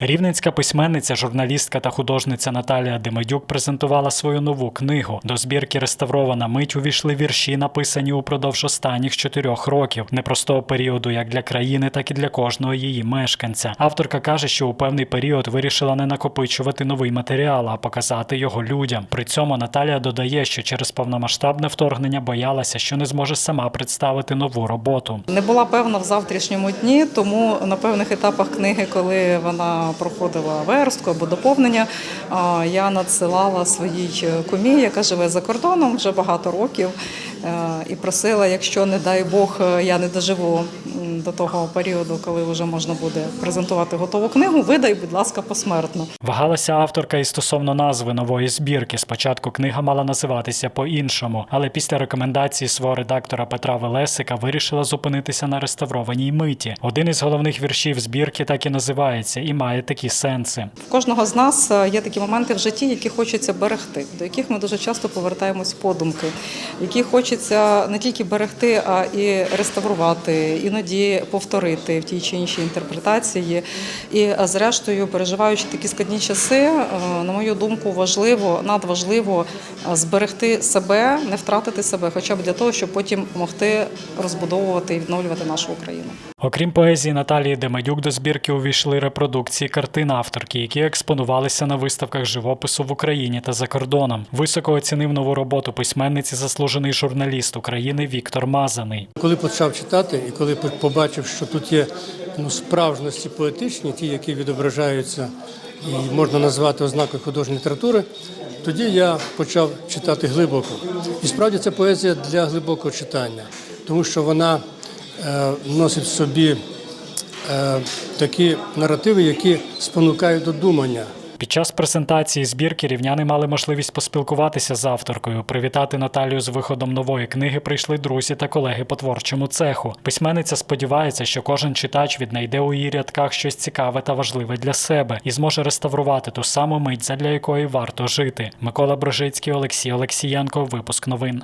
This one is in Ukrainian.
Рівненська письменниця, журналістка та художниця Наталія Демидюк презентувала свою нову книгу. До збірки Реставрована мить увійшли вірші, написані упродовж останніх чотирьох років, непростого періоду як для країни, так і для кожного її мешканця. Авторка каже, що у певний період вирішила не накопичувати новий матеріал, а показати його людям. При цьому Наталія додає, що через повномасштабне вторгнення боялася, що не зможе сама представити нову роботу. Не була певна в завтрашньому дні, тому на певних етапах книги, коли вона проходила верстку або доповнення, я надсилала своїй кумі, яка живе за кордоном вже багато років, е, і просила, якщо не дай Бог, я не доживу до того періоду, коли вже можна буде презентувати готову книгу, видай, будь ласка, посмертно. Вагалася авторка і стосовно назви нової збірки. Спочатку книга мала називатися по-іншому, але після рекомендації свого редактора Петра Велесика вирішила зупинитися на реставрованій миті. Один із головних віршів збірки так і називається і має такі сенси. В кожного з нас е, є такі моменти в житті, які хочеться берегти, до яких ми дуже часто повертаємось подумки, які хочеться не тільки берегти, а і реставрувати, іноді повторити в тій чи іншій інтерпретації. І е, зрештою, переживаючи такі складні часи, е, на мою думку, важливо, надважливо е, зберегти себе, не втратити себе, хоча б для того, щоб потім могти розбудовувати і відновлювати нашу Україну. Окрім поезії Наталії Демедюк, до збірки увійшли репродукції картин авторки, які експонувалися на виставках живопису в Україні та за кордоном. Високо оцінив нову роботу письменниці заслужений журналіст України Віктор Мазаний. Коли почав читати, і коли побачив, що тут є ну, справжності поетичні, ті, які відображаються і можна назвати ознакою художньої літератури, тоді я почав читати глибоко. І справді це поезія для глибокого читання, тому що вона е, носить в собі е, такі наративи, які спонукають до думання. Під час презентації збірки рівняни мали можливість поспілкуватися з авторкою. Привітати Наталію з виходом нової книги прийшли друзі та колеги по творчому цеху. Письменниця сподівається, що кожен читач віднайде у її рядках щось цікаве та важливе для себе і зможе реставрувати ту саму мить, задля якої варто жити. Микола Брожицький, Олексій Олексієнко. Випуск новин.